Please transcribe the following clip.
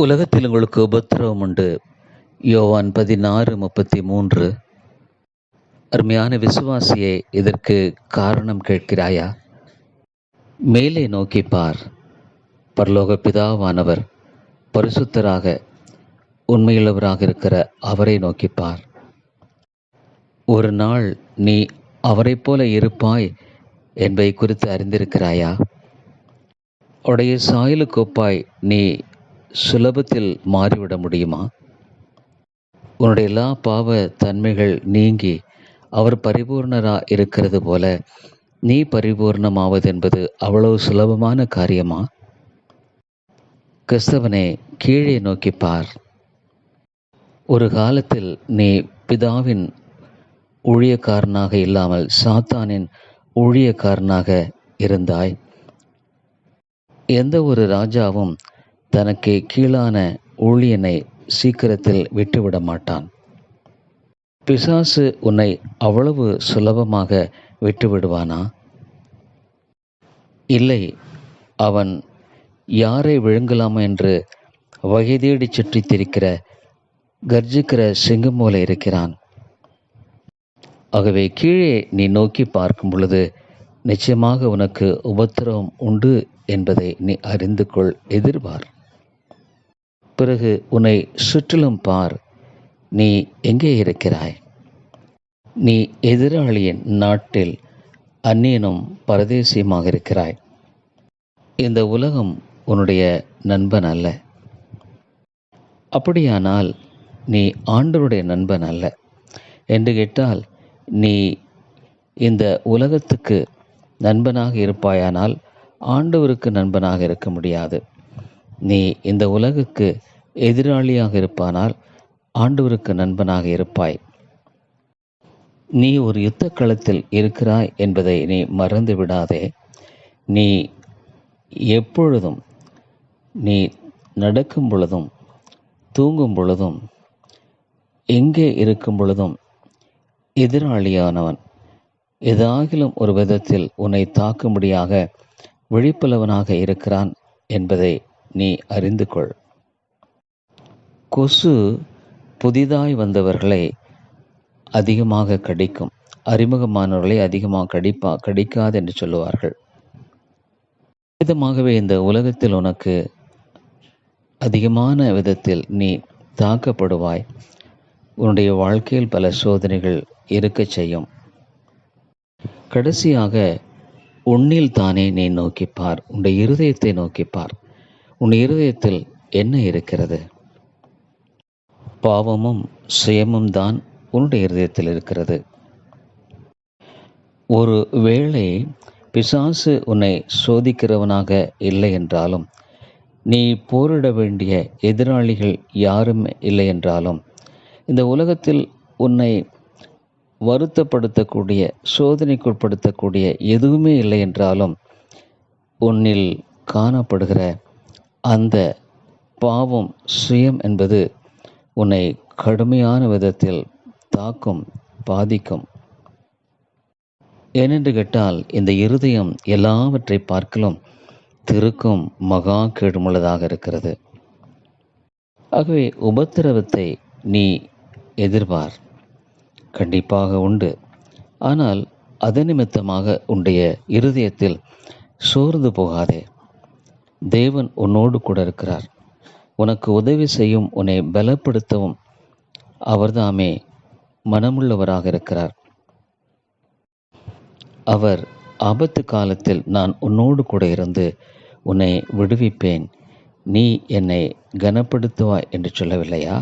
உலகத்தில் உங்களுக்கு உபத்திரவம் உண்டு. யோவான் பதினாறு முப்பத்தி மூன்று அருமையான விசுவாசியே இதற்கு காரணம் கேட்கிறாயா? மேலே நோக்கி பார். பரலோக பிதாவானவர் பரிசுத்தராக உண்மையுள்ளவராக இருக்கிற அவரை நோக்கி பார். ஒரு நாள் நீ அவரைப் போல இருப்பாய் என்பதை குறித்து அறிந்திருக்கிறாயா? உடைய சாயலுக்கொப்பாய் நீ சுலபத்தில் மாறிவிட முடியுமா? உன்னுடைய எல்லா பாவ தன்மைகள் நீங்கி அவர் பரிபூர்ணரா இருக்கிறது போல நீ பரிபூர்ணமாவது என்பது அவ்வளவு சுலபமான காரியமா? கிறிஸ்தவனே கீழே நோக்கி பார். ஒரு காலத்தில் நீ பிதாவின் ஊழியக்காரனாக இல்லாமல் சாத்தானின் ஊழியக்காரனாக இருந்தாய். எந்த ஒரு ராஜாவும் தனக்கு கீழான ஊழியனை சீக்கிரத்தில் விட்டுவிட மாட்டான் பிசாசு உன்னை அவ்வளவு சுலபமாக விட்டுவிடுவானா? இல்லை அவன் யாரை விழுங்கலாம் என்று வகை தேடி சுற்றித் திரிக்கிற கர்ஜிக்கிற சிங்கம் போல இருக்கிறான். ஆகவே கீழே நீ நோக்கி பார்க்கும் பொழுது நிச்சயமாக உனக்கு உபத்திரவம் உண்டு என்பதை நீ அறிந்து கொள் எதிர்பார். பிறகு உன்னை சுற்றிலும் பார். நீ எங்கே இருக்கிறாய்? நீ எதிராளியின் நாட்டில் அந்நியனும் பரதேசியமாக இருக்கிறாய். இந்த உலகம் உன்னுடைய நண்பன் அல்ல. அப்படியானால் நீ ஆண்டவருடைய நண்பன் அல்ல. என்று கேட்டால் நீ இந்த உலகத்துக்கு நண்பனாக இருப்பாயானால் ஆண்டவருக்கு நண்பனாக இருக்க முடியாது. நீ இந்த உலகுக்கு எதிராளியாக இருப்பானால் ஆண்டவருக்கு நண்பனாக இருப்பாய். நீ ஒரு யுத்த களத்தில் இருக்கிறாய் என்பதை நீ மறந்து விடாதே. நீ எப்பொழுதும் நீ நடக்கும் பொழுதும் தூங்கும் பொழுதும் எங்கே இருக்கும் பொழுதும் எதிராளியானவன். ஏதாகிலும் ஒரு விதத்தில் உன்னை தாக்கும்படியாக விழிப்புலவனாக இருக்கிறான் என்பதை நீ அறிந்து கொள். கொசு புதிதாய் வந்தவர்களை அதிகமாக கடிக்கும். அறிமுகமானவர்களை அதிகமாக கடிப்பா கடிக்காது என்று சொல்லுவார்கள். விதமாகவே இந்த உலகத்தில் உனக்கு அதிகமான விதத்தில் நீ தாக்கப்படுவாய். உன்னுடைய வாழ்க்கையில் பல சோதனைகள் இருக்கச் செய்யும். கடைசியாக உன்னில் தானே நீ நோக்கிப்பார். உன்னுடைய இருதயத்தை நோக்கிப்பார். உன் இருதயத்தில் என்ன இருக்கிறது? பாவமும் சுயமும் தான் உன்னுடைய இருதயத்தில் இருக்கிறது. ஒரு வேளை பிசாசு உன்னை சோதிக்கிறவனாக இல்லை என்றாலும் நீ போரிட வேண்டிய எதிராளிகள் யாரும் இல்லை என்றாலும் இந்த உலகத்தில் உன்னை வருத்தப்படுத்தக்கூடிய சோதனைக்குட்படுத்தக்கூடிய எதுவுமே இல்லை என்றாலும் உன்னில் காணப்படுகிற அந்த பாவம் சுயம் என்பது உன்னை கடுமையான விதத்தில் தாக்கும் பாதிக்கும். ஏனென்று கேட்டால் இந்த இருதயம் எல்லாவற்றை பார்க்கலும் திருக்கும் மகா கேடுமுள்ளதாக இருக்கிறது. ஆகவே உபத்திரவத்தை நீ எதிர்பார். கண்டிப்பாக உண்டு. ஆனால் அது நிமித்தமாக உன்னுடைய இருதயத்தில் சோர்ந்து போகாதே. தேவன் உன்னோடு கூட இருக்கிறார். உனக்கு உதவி செய்யும் உன்னை பலப்படுத்தவும் அவர்தாமே மனமுள்ளவராக இருக்கிறார். அவர் ஆபத்து காலத்தில் நான் உன்னோடு கூட இருந்து உன்னை விடுவிப்பேன். நீ என்னை கனப்படுத்துவாய் என்று சொல்லவில்லையா?